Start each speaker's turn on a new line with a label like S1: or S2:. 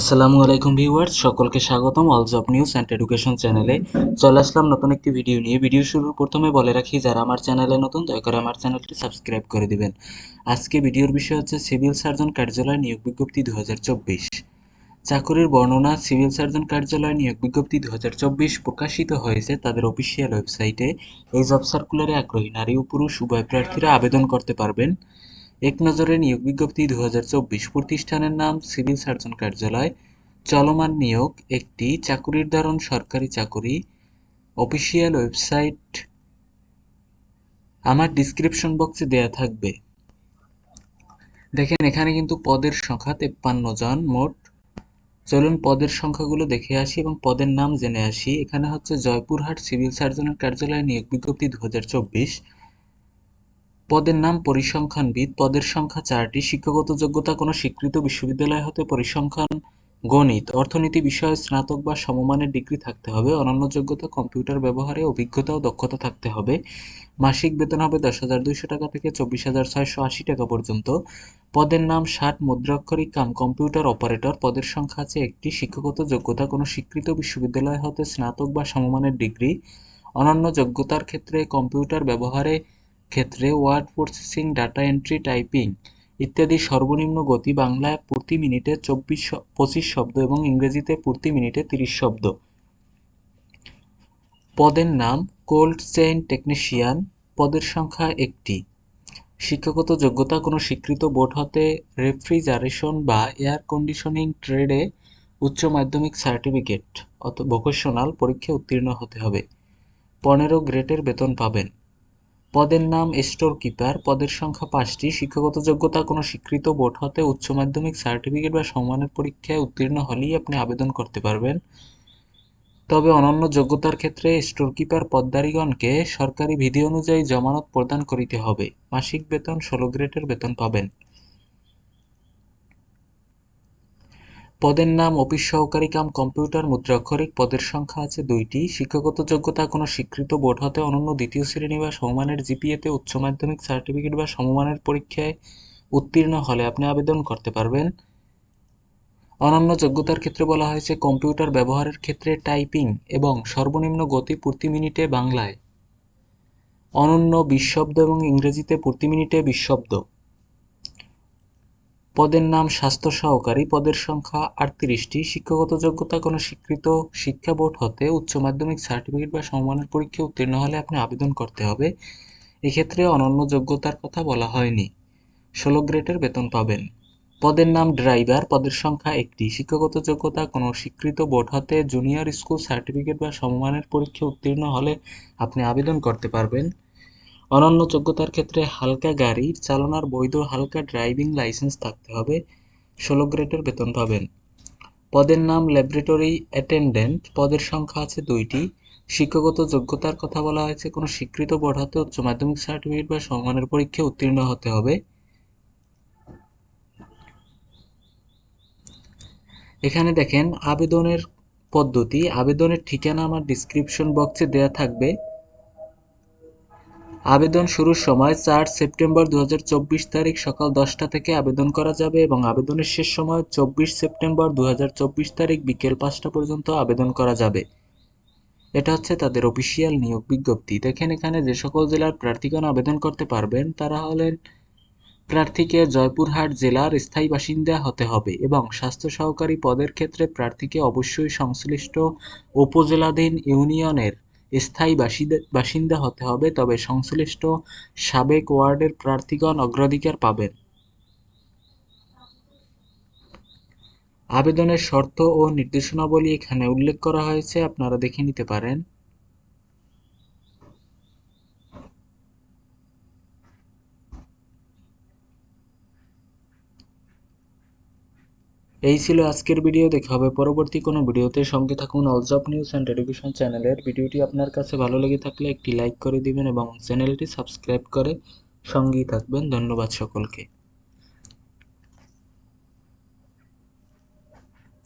S1: আসসালামু আলাইকুম ভিউয়ার্স, সকলকে স্বাগতম all job news and education চ্যানেলে চলে আসলাম নতুন একটি ভিডিও নিয়ে। ভিডিও শুরুর প্রথমে বলে রাখি, যারা আমার চ্যানেলে নতুন, দয়া করে আমার চ্যানেলটি সাবস্ক্রাইব করে দিবেন। আজকে ভিডিওর বিষয় হচ্ছে সিভিল সার্জন কার্যালয় নিয়োগ বিজ্ঞপ্তি দু চাকুরির বর্ণনা সিভিল সার্জন কার্যালয় নিয়োগ বিজ্ঞপ্তি দু হাজার চব্বিশ প্রকাশিত হয়েছে তাদের অফিসিয়াল ওয়েবসাইটে এই জব সার্কুলারে আগ্রহী নারী ও পুরুষ, উভয় প্রার্থীরা আবেদন করতে পারবেন। এক নজরে নিয়োগ বিজ্ঞপ্তি দু হাজার চব্বিশ প্রতিষ্ঠানের নাম সিভিল সার্জন কার্যালয়, চলমান নিয়োগ একটি চাকুরির ধরন সরকারি চাকুরি, অফিসিয়াল ওয়েবসাইট, আমার ডিসক্রিপশন বক্সে দেয়া থাকবে। দেখেন, এখানে কিন্তু পদের সংখ্যা তেপ্পান্ন জন মোট। চলুন পদের সংখ্যাগুলো দেখে আসি এবং পদের নাম জেনে আসি। এখানে হচ্ছে জয়পুরহাট সিভিল সার্জনের কার্যালয় নিয়োগ বিজ্ঞপ্তি দু হাজার চব্বিশ। পদের নাম পরিসংখ্যানবিদ। পদের সংখ্যা চারটি। শিক্ষাগত যোগ্যতা কোনো স্বীকৃত বিশ্ববিদ্যালয় হতে পরিসংখ্যান গণিত। অর্থনীতি বিষয়ে স্নাতক বা সমমানের ডিগ্রি থাকতে হবে। অনন্য যোগ্যতা, কম্পিউটার ব্যবহারে অভিজ্ঞতা ও দক্ষতা থাকতে হবে। মাসিক বেতন হবে দশ হাজার দুইশো টাকা থেকে চব্বিশ হাজার ছয়শো আশি টাকা পর্যন্ত। পদের নাম ষাট মুদ্রাক্ষরিক কাম কম্পিউটার অপারেটর। পদের সংখ্যা আছে একটি। শিক্ষাগত যোগ্যতা কোনো স্বীকৃত বিশ্ববিদ্যালয় হতে স্নাতক বা সমমানের ডিগ্রি। অনন্য যোগ্যতার ক্ষেত্রে কম্পিউটার ব্যবহারে ক্ষেত্রে word processing data entry typing ইত্যাদি সর্বনিম্ন গতি বাংলায় প্রতি মিনিটে চব্বিশ পঁচিশ শব্দ এবং ইংরেজিতে প্রতি মিনিটে তিরিশ শব্দ। পদের নাম কোল্ড চেইন টেকনিশিয়ান পদের সংখ্যা একটি। শিক্ষাগত যোগ্যতা কোনো স্বীকৃত বোর্ড হতে রেফ্রিজারেশন বা এয়ার কন্ডিশনিং ট্রেডে উচ্চ মাধ্যমিক সার্টিফিকেট অত ভোকেশনাল পরীক্ষা উত্তীর্ণ হতে হবে। পনেরো গ্রেডের বেতন পাবেন। পদের নাম স্টোর কিপার। পদের সংখ্যা পাঁচটি। শিক্ষাগত যোগ্যতা কোনো স্বীকৃত বোর্ড হতে উচ্চ মাধ্যমিক সার্টিফিকেট বা সম্মানের পরীক্ষায় উত্তীর্ণ হলেই আপনি আবেদন করতে পারবেন। তবে অনন্য যোগ্যতার ক্ষেত্রে স্টোর কিপার পদ্মারীগণকে সরকারি বিধি অনুযায়ী জমানত প্রদান করিতে হবে। মাসিক বেতন ষোলো গ্রেডের বেতন পাবেন। পদের নাম, অফিস সহকারী কাম, কম্পিউটার, মুদ্রাক্ষরিক পদের সংখ্যা আছে দুইটি। শিক্ষাগত যোগ্যতা কোনো স্বীকৃত বোর্ড হতে অনন্য দ্বিতীয় শ্রেণি বা সমমানের জিপিএতে উচ্চ মাধ্যমিক সার্টিফিকেট বা সমমানের পরীক্ষায় উত্তীর্ণ হলে আপনি আবেদন করতে পারবেন। অনন্য যোগ্যতার ক্ষেত্রে বলা হয়েছে কম্পিউটার ব্যবহারের ক্ষেত্রে টাইপিং এবং সর্বনিম্ন গতি প্রতি মিনিটে বাংলায়। অনন্য বিশ শব্দ এবং ইংরেজিতে প্রতি মিনিটে বিশ শব্দ। পদের নাম স্বাস্থ্য সহকারী পদের সংখ্যা আটত্রিশটি। শিক্ষাগত যোগ্যতা কোনো স্বীকৃত শিক্ষা বোর্ড হতে উচ্চ মাধ্যমিক সার্টিফিকেট বা সমমানের পরীক্ষা উত্তীর্ণ হলে আপনি আবেদন করতে হবে। এক্ষেত্রে অনন্য যোগ্যতার কথা বলা হয়নি। ষোলো গ্রেডের বেতন পাবেন। পদের নাম ড্রাইভার, পদের সংখ্যা একটি। শিক্ষাগত যোগ্যতা কোনো স্বীকৃত বোর্ড হতে জুনিয়র স্কুল সার্টিফিকেট বা সমমানের পরীক্ষা উত্তীর্ণ হলে আপনি আবেদন করতে পারবেন। অনন্য যোগ্যতার ক্ষেত্রে হালকা গাড়ি চালানোর বৈধ হালকা ড্রাইভিং লাইসেন্স থাকতে হবে। ষোলো গ্রেডের বেতন পাবেন। পদের নাম ল্যাবরেটরি অ্যাটেন্ডেন্ট। পদের সংখ্যা আছে দুইটি। শিক্ষাগত যোগ্যতার কথা বলা হয়েছে। কোনো স্বীকৃত বোর্ড হতে উচ্চ মাধ্যমিক সার্টিফিকেট বা সম্মানের পরীক্ষায় উত্তীর্ণ হতে হবে। এখানে দেখেন, আবেদনের পদ্ধতি। আবেদনের ঠিকানা আমার ডিসক্রিপশন বক্সে দেয়া থাকবে। আবেদন শুরুর সময় চার সেপ্টেম্বর দু হাজার চব্বিশ তারিখ সকাল দশটা থেকে আবেদন করা যাবে এবং আবেদনের শেষ সময় চব্বিশ সেপ্টেম্বর দু হাজার চব্বিশ তারিখ বিকেল পাঁচটা পর্যন্ত আবেদন করা যাবে। এটা হচ্ছে তাদের অফিসিয়াল নিয়োগ বিজ্ঞপ্তি। দেখেন এখানে যে সকল জেলার প্রার্থীগণ আবেদন করতে পারবেন, তারা হলেন প্রার্থীকে জয়পুরহাট জেলার স্থায়ী বাসিন্দা হতে হবে এবং স্বাস্থ্য সহকারী পদের ক্ষেত্রে প্রার্থীকে অবশ্যই সংশ্লিষ্ট উপজেলাধীন ইউনিয়নের স্থায়ী বাসিন্দা হতে হবে, তবে সংশ্লিষ্ট সাবেক ওয়ার্ডের প্রার্থীগণ অগ্রাধিকার পাবেন। আবেদনের শর্ত ও নির্দেশনাবলী এখানে উল্লেখ করা হয়েছে, আপনারা দেখে নিতে পারেন। এই ছিল আজকের ভিডিও, দেখা হবে পরবর্তী কোনো ভিডিওতে। সঙ্গে থাকুন অলস অফ নিউজ অ্যান্ড এডুকেশন চ্যানেলের। ভিডিওটি আপনার কাছে ভালো লেগে থাকলে একটি লাইক করে দিবেন এবং চ্যানেলটি সাবস্ক্রাইব করে সঙ্গেই থাকবেন। ধন্যবাদ সকলকে।